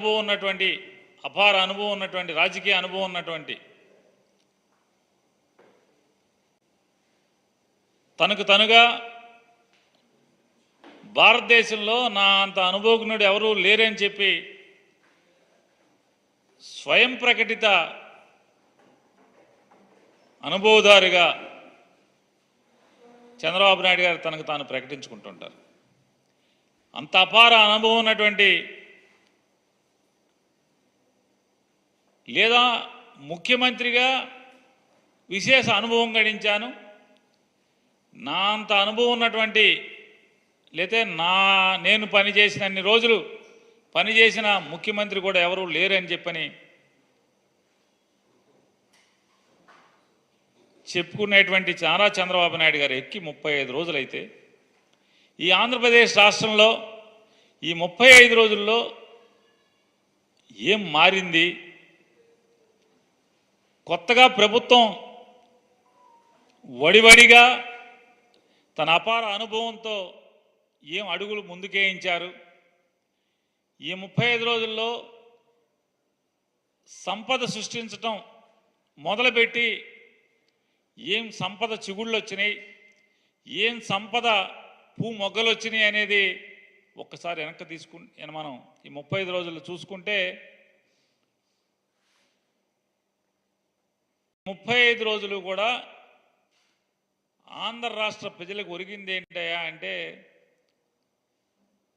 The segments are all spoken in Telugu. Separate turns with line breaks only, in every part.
అనుభవం ఉన్నటువంటి అపార అనుభవం ఉన్నటువంటి రాజకీయ అనుభవం ఉన్నటువంటి తనకు తనుగా భారతదేశంలో నా అంత అనుభవజ్ఞుడు ఎవరూ లేరని చెప్పి స్వయం ప్రకటిత అనుభవదారుగా చంద్రబాబు నాయుడు గారు తనకు తాను ప్రకటించుకుంటుంటారు. అంత అపార అనుభవం ఉన్నటువంటి లేదా ముఖ్యమంత్రిగా విశేష అనుభవం గడించాను. నా అంత అనుభవం ఉన్నటువంటి లేతే నా నేను పనిచేసిన అన్ని రోజులు పనిచేసిన ముఖ్యమంత్రి కూడా ఎవరు లేరని చెప్పని చెప్పుకునేటువంటి చారా చంద్రబాబు నాయుడు గారు ఎక్కి ముప్పై ఐదు రోజులైతే ఈ ఆంధ్రప్రదేశ్ రాష్ట్రంలో ఈ ముప్పై ఐదు రోజుల్లో ఏం మారింది? కొత్తగా ప్రభుత్వం వడివడిగా తన అపార అనుభవంతో ఏం అడుగులు ముందుకేయించారు? ఈ ముప్పై ఐదు రోజుల్లో సంపద సృష్టించటం మొదలుపెట్టి ఏం సంపద చిగుళ్ళు వచ్చినాయి ఏం సంపద పూ మొగ్గలు వచ్చినాయి అనేది ఒక్కసారి వెనక్కి తీసుకు మనం ఈ ముప్పై ఐదు రోజులు చూసుకుంటే ముప్పై ఐదు రోజులు కూడా ఆంధ్ర రాష్ట్ర ప్రజలకు ఒరిగింది ఏంటయ్యా అంటే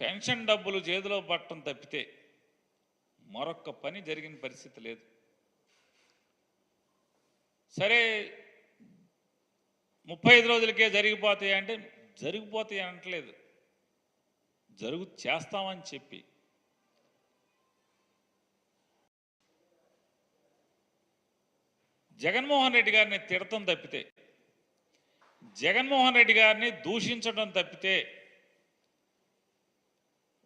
పెన్షన్ డబ్బులు చేతిలో పట్టడం తప్పితే మరొక్క పని జరిగిన పరిస్థితి లేదు. సరే ముప్పై ఐదు రోజులకే జరిగిపోతాయి అంటే జరిగిపోతాయి అనట్లేదు. జరుగు చేస్తామని చెప్పి జగన్మోహన్ రెడ్డి గారిని తిడతం తప్పితే జగన్మోహన్ రెడ్డి గారిని దూషించడం తప్పితే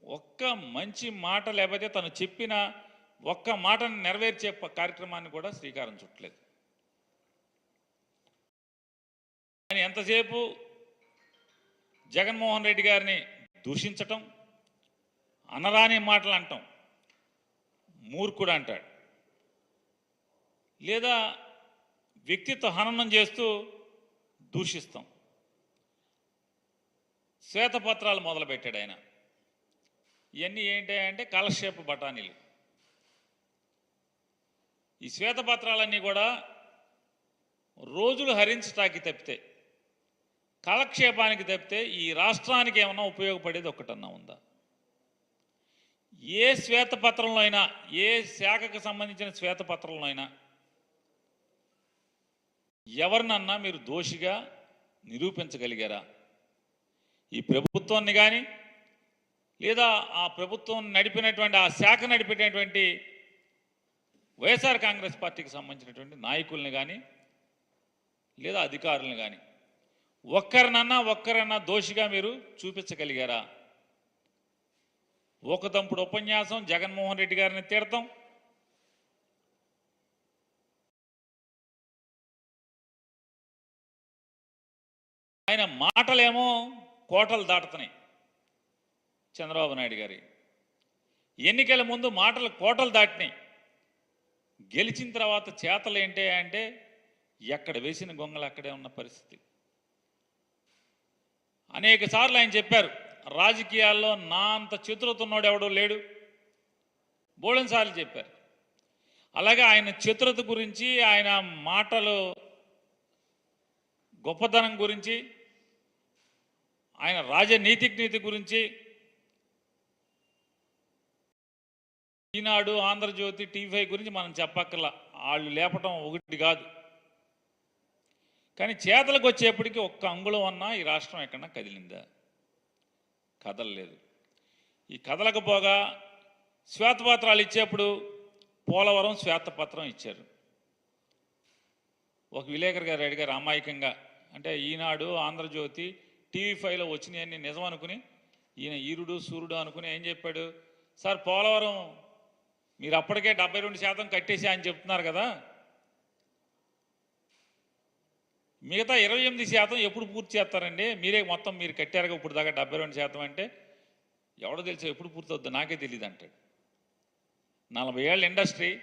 ఒక్క మంచి మాట లేకపోతే తను చెప్పిన ఒక్క మాటను నెరవేర్చే కార్యక్రమాన్ని కూడా శ్రీకారం చుట్టలేదు. ఆయన ఎంతసేపు జగన్మోహన్ రెడ్డి గారిని దూషించటం అనరాని మాటలు అంటాం మూర్ఖుడు అంటాడు. లేదా వ్యక్తిత్వ హననం చేస్తూ దూషిస్తాం. శ్వేతపత్రాలు మొదలుపెట్టాడు ఆయన. ఇవన్నీ ఏంటి అంటే కాలక్షేప బఠానీలు. ఈ శ్వేతపత్రాలన్నీ కూడా రోజులు హరించటానికి తప్పితే కాలక్షేపానికి తప్పితే ఈ రాష్ట్రానికి ఏమన్నా ఉపయోగపడేది ఒక్కటన్నా ఉందా? ఏ శ్వేతపత్రంలో అయినా ఏ శాఖకు సంబంధించిన శ్వేతపత్రంలో అయినా ఎవరినన్నా మీరు దోషిగా నిరూపించగలిగారా? ఈ ప్రభుత్వాన్ని కానీ లేదా ఆ ప్రభుత్వం నడిపినటువంటి ఆ శాఖ నడిపినటువంటి వైఎస్ఆర్ కాంగ్రెస్ పార్టీకి సంబంధించినటువంటి నాయకుల్ని కానీ లేదా అధికారులను కానీ ఒక్కరినన్నా ఒక్కరన్నా దోషిగా మీరు చూపించగలిగారా? ఒక తంపుడు ఉపన్యాసం జగన్మోహన్ రెడ్డి గారిని తీర్థం ఆయన మాటలేమో కోటలు దాటుతున్నాయి. చంద్రబాబు నాయుడు గారి ఎన్నికల ముందు మాటలు కోటలు దాటినాయి. గెలిచిన తర్వాత చేతలు ఏంటి అంటే ఎక్కడ వేసిన గొంగలు అక్కడే ఉన్న పరిస్థితి. అనేక సార్లు ఆయన చెప్పారు రాజకీయాల్లో నా అంత చతురతున్నోడు ఎవడో లేడు. బోళన్ సార్లు చెప్పారు. అలాగే ఆయన చతురత గురించి ఆయన మాటలు గొప్పతనం గురించి ఆయన రాజనీతిజ్ఞత గురించి ఈనాడు ఆంధ్రజ్యోతి టీవీ గురించి మనం చెప్పక్కర్లా. వాళ్ళు లేపటం ఒకటి కాదు. కానీ చేతలకు వచ్చేప్పటికీ ఒక్క అంగుళం అన్నా ఈ రాష్ట్రం ఎక్కడన్నా కదిలిందా? కదలలేదు. ఈ కదలకపోగా శ్వేతపత్రాలు ఇచ్చేప్పుడు పోలవరం శ్వేతపత్రం ఇచ్చారు. ఒక విలేకరు గారు అడిగారు అమాయకంగా. అంటే ఈనాడు ఆంధ్రజ్యోతి టీవీ ఫైవ్లో వచ్చినాయని నిజం అనుకుని ఈయన ఈరుడు సూర్యుడు అనుకుని ఏం చెప్పాడు? సార్ పోలవరం మీరు అప్పటికే డెబ్బై రెండు శాతం కట్టేసి ఆయన చెప్తున్నారు కదా. మిగతా ఇరవై ఎనిమిది శాతం ఎప్పుడు పూర్తి చేస్తారండి? మీరే మొత్తం మీరు కట్టారుగా ఇప్పుడు దాకా డెబ్బై రెండు శాతం అంటే? ఎవడో తెలుసు ఎప్పుడు పూర్తి నాకే తెలియదు అంటాడు. నలభై ఏళ్ళ ఇండస్ట్రీ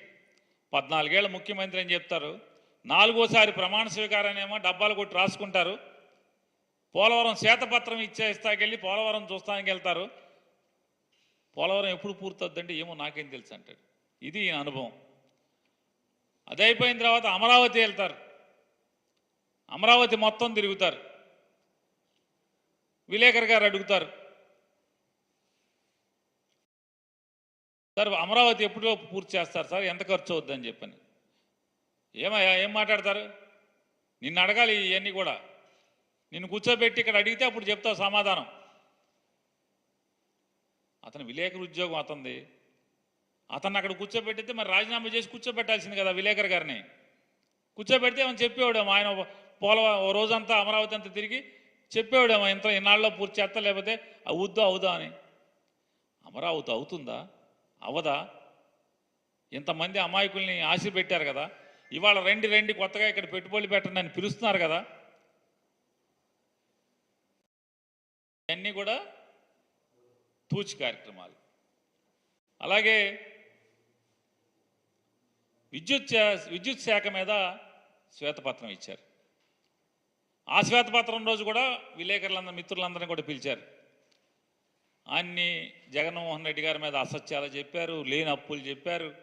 పద్నాలుగేళ్ళ ముఖ్యమంత్రి అని చెప్తారు. నాలుగోసారి ప్రమాణ స్వీకారాన్నేమో డబ్బాలు కొట్టి రాసుకుంటారు. పోలవరం శ్వేతపత్రం ఇచ్చేస్తాకెళ్ళి పోలవరం చూస్తానికి వెళ్తారు. పోలవరం ఎప్పుడు పూర్తవుద్దంటే ఏమో నాకేం తెలుసు అంటాడు. ఇది ఈయన అనుభవం. అది అయిపోయిన తర్వాత అమరావతి వెళ్తారు. అమరావతి మొత్తం తిరుగుతారు. విలేకరు గారు అడుగుతారు. సార్ అమరావతి ఎప్పుడో పూర్తి చేస్తారు సార్? ఎంత ఖర్చు అవుద్దని చెప్పని. ఏమయ్యా ఏం మాట్లాడతారు? నిన్ను అడగాలి ఇవన్నీ కూడా. నిన్ను కూర్చోబెట్టి ఇక్కడ అడిగితే అప్పుడు చెప్తావు సమాధానం. అతను విలేకరు ఉద్యోగం అతంది అతన్ని అక్కడ కూర్చోబెట్టితే మరి రాజీనామా చేసి కూర్చోబెట్టాల్సింది కదా విలేకరు గారిని. కూర్చోబెడితే ఏమని చెప్పేవాడేమో ఆయన పోలవ రోజంతా అమరావతి అంతా తిరిగి చెప్పేవాడేమో ఇంత ఇన్నాళ్ళలో పూర్తి చేస్తా లేకపోతే అవుద్దా అవుదా అని. అమరావతి అవుతుందా? అవదా? ఇంతమంది అమాయకుల్ని ఆశ పెట్టారు కదా. ఇవాళ రెండు రెండు కొత్తగా ఇక్కడ పెట్టుబడులు పెట్టండి అని పిలుస్తున్నారు కదా. ఇవన్నీ కూడా తూచి కార్యక్రమాలు. అలాగే విద్యుత్ శా- విద్యుత్ శాఖ మీద శ్వేతపత్రం ఇచ్చారు. ఆ శ్వేతపత్రం రోజు కూడా విలేకరులందరూ మిత్రులందరినీ కూడా పిలిచారు. అన్ని జగన్మోహన్ రెడ్డి గారి మీద అసత్యాలు చెప్పారు లేని అప్పులు చెప్పారు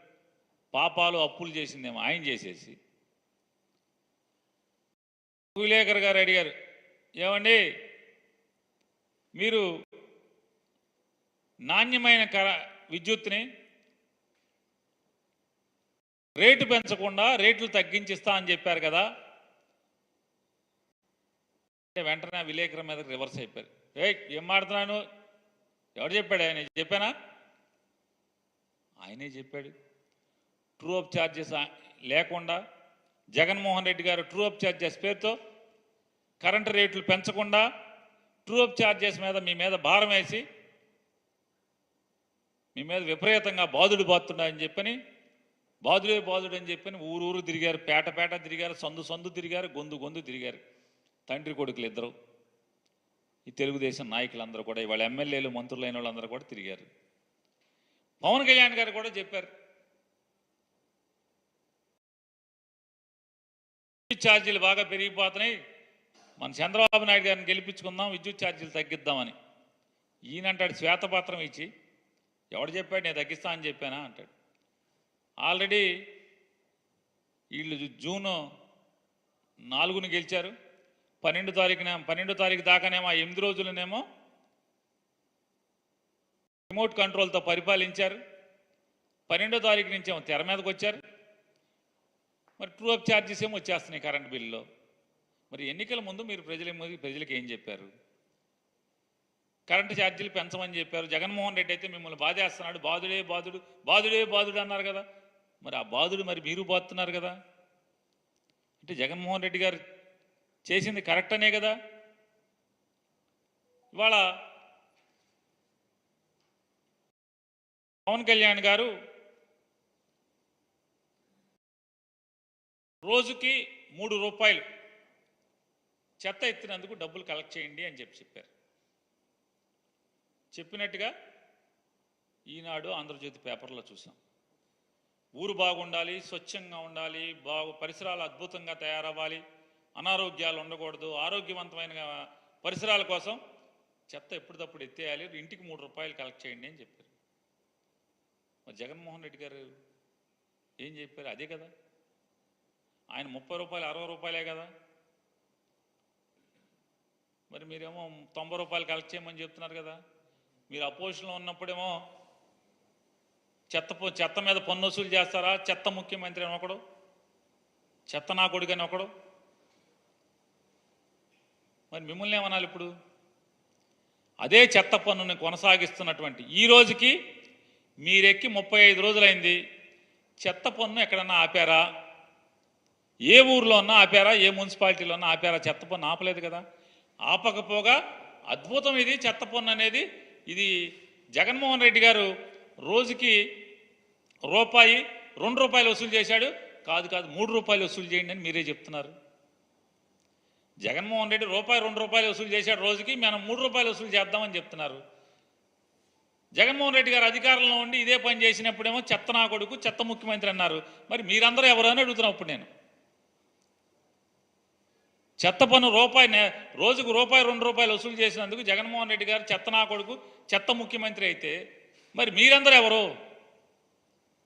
పాపాలు అప్పులు చేసిందేమో ఆయన చేసేసి. విలేకరు గారు అడిగారు ఏమండి మీరు నాణ్యమైన కర విద్యుత్ని రేటు పెంచకుండా రేట్లు తగ్గించిస్తా అని చెప్పారు కదా. అంటే వెంటనే విలేకరుల మీద రివర్స్ అయిపోయారు. ఏ ఏం మాడుతున్నాను ఎవరు చెప్పాడు? ఆయన చెప్పానా? ఆయనే చెప్పాడు. ట్రూ అప్ ఛార్జెస్ లేకుండా జగన్మోహన్ రెడ్డి గారు ట్రూ అప్ ఛార్జెస్ పేరుతో కరెంటు రేట్లు పెంచకుండా ట్రూ అప్ ఛార్జెస్ మీద మీ మీద భారం వేసి మీ మీద విపరీతంగా బాధుడు బాతున్నాయని చెప్పని బాధుడే బాధుడు అని చెప్పని ఊరు ఊరు తిరిగారు పేట పేట తిరిగారు సందు సందు తిరిగారు గొంతు గొంతు తిరిగారు. తండ్రి కొడుకులు ఇద్దరు. ఈ తెలుగుదేశం నాయకులందరూ కూడా ఇవాళ ఎమ్మెల్యేలు మంత్రులైన వాళ్ళందరూ కూడా తిరిగారు. పవన్ కళ్యాణ్ గారు కూడా చెప్పారు. ఛార్జీలు బాగా పెరిగిపోతున్నాయి. మన చంద్రబాబు నాయుడు గారిని గెలిపించుకుందాం విద్యుత్ ఛార్జీలు తగ్గిద్దామని. ఈయనంటాడు శ్వేతపత్రం ఇచ్చి ఎవడు చెప్పాడు నేను తగ్గిస్తా అని చెప్పానా అంటాడు. ఆల్రెడీ వీళ్ళు జూన్ నాలుగుని గెలిచారు. పన్నెండు తారీఖున పన్నెండో తారీఖు దాకానేమో ఆ ఎనిమిది రోజులనేమో రిమోట్ కంట్రోల్తో పరిపాలించారు. పన్నెండో తారీఖు నుంచి ఏమో తెర మీదకి వచ్చారు మరి ట్రూ అప్ ఛార్జెస్ ఏమో వచ్చేస్తున్నాయి కరెంట్ బిల్లులో. మరి ఎన్నికల ముందు మీరు ప్రజల ప్రజలకు ఏం చెప్పారు? కరెంటు ఛార్జీలు పెంచమని చెప్పారు. జగన్మోహన్ రెడ్డి అయితే మిమ్మల్ని బాధేస్తున్నాడు. బాధుడే బాధుడు. బాధుడే బాధుడు అన్నారు కదా. మరి ఆ బాధుడు మరి మీరు బాధుతున్నారు కదా? అంటే జగన్మోహన్ రెడ్డి గారు చేసింది కరెక్ట్ అనే కదా? ఇవాళ పవన్ కళ్యాణ్ గారు రోజుకి మూడు రూపాయలు చెత్త ఎత్తినందుకు డబ్బులు కలెక్ట్ చేయండి అని చెప్పి చెప్పారు. చెప్పినట్టుగా ఈనాడు ఆంధ్రజ్యోతి పేపర్లో చూసాం. ఊరు బాగుండాలి స్వచ్ఛంగా ఉండాలి బాగు పరిసరాలు అద్భుతంగా తయారవ్వాలి అనారోగ్యాలు ఉండకూడదు ఆరోగ్యవంతమైన పరిసరాల కోసం చెత్త ఎప్పటికప్పుడు ఎత్తేయాలి ఇంటికి మూడు రూపాయలు కలెక్ట్ చేయండి అని చెప్పారు. మరి జగన్మోహన్ రెడ్డి గారు ఏం చెప్పారు? అదే కదా. ఆయన ముప్పై రూపాయలు అరవై రూపాయలే కదా. మరి మీరేమో తొంభై రూపాయలు కలెక్ట్ చేయమని చెప్తున్నారు కదా. మీరు అపోజిషన్లో ఉన్నప్పుడేమో చెత్త చెత్త మీద పన్ను వసూలు చేస్తారా? చెత్త ముఖ్యమంత్రి అని ఒకడు చెత్త నా కొడుకు అని ఒకడు. మరి మిమ్మల్ని ఏమనాలి ఇప్పుడు? అదే చెత్త పన్నుని కొనసాగిస్తున్నటువంటి ఈ రోజుకి మీరెక్కి ముప్పై ఐదు రోజులైంది. చెత్త పన్ను ఎక్కడన్నా ఆపారా? ఏ ఊర్లో ఉన్నా ఆపారా? ఏ మున్సిపాలిటీలో ఉన్నా ఆపారా? చెత్త పన్ను ఆపలేదు కదా. ఆపకపోగా అద్భుతం ఇది చెత్త పన్ను అనేది. ఇది జగన్మోహన్ రెడ్డి గారు రోజుకి రూపాయి రెండు రూపాయలు వసూలు చేశాడు. కాదు కాదు మూడు రూపాయలు వసూలు చేయండి అని మీరే చెప్తున్నారు. జగన్మోహన్ రెడ్డి రూపాయి రెండు రూపాయలు వసూలు చేశాడు రోజుకి మనం మూడు రూపాయలు వసూలు చేద్దామని చెప్తున్నారు. జగన్మోహన్ రెడ్డి గారు అధికారంలో ఉండి ఇదే పని చేసినప్పుడేమో చెత్త నా కొడుకు చెత్త ముఖ్యమంత్రి అన్నారు. మరి మీరందరూ ఎవరు అని ఇప్పుడు నేను. చెత్త పన్ను రూపాయి రోజుకు రూపాయి రెండు రూపాయలు వసూలు చేసినందుకు జగన్మోహన్ రెడ్డి గారు చెత్త నా కొడుకు చెత్త ముఖ్యమంత్రి అయితే మరి మీరందరూ ఎవరు?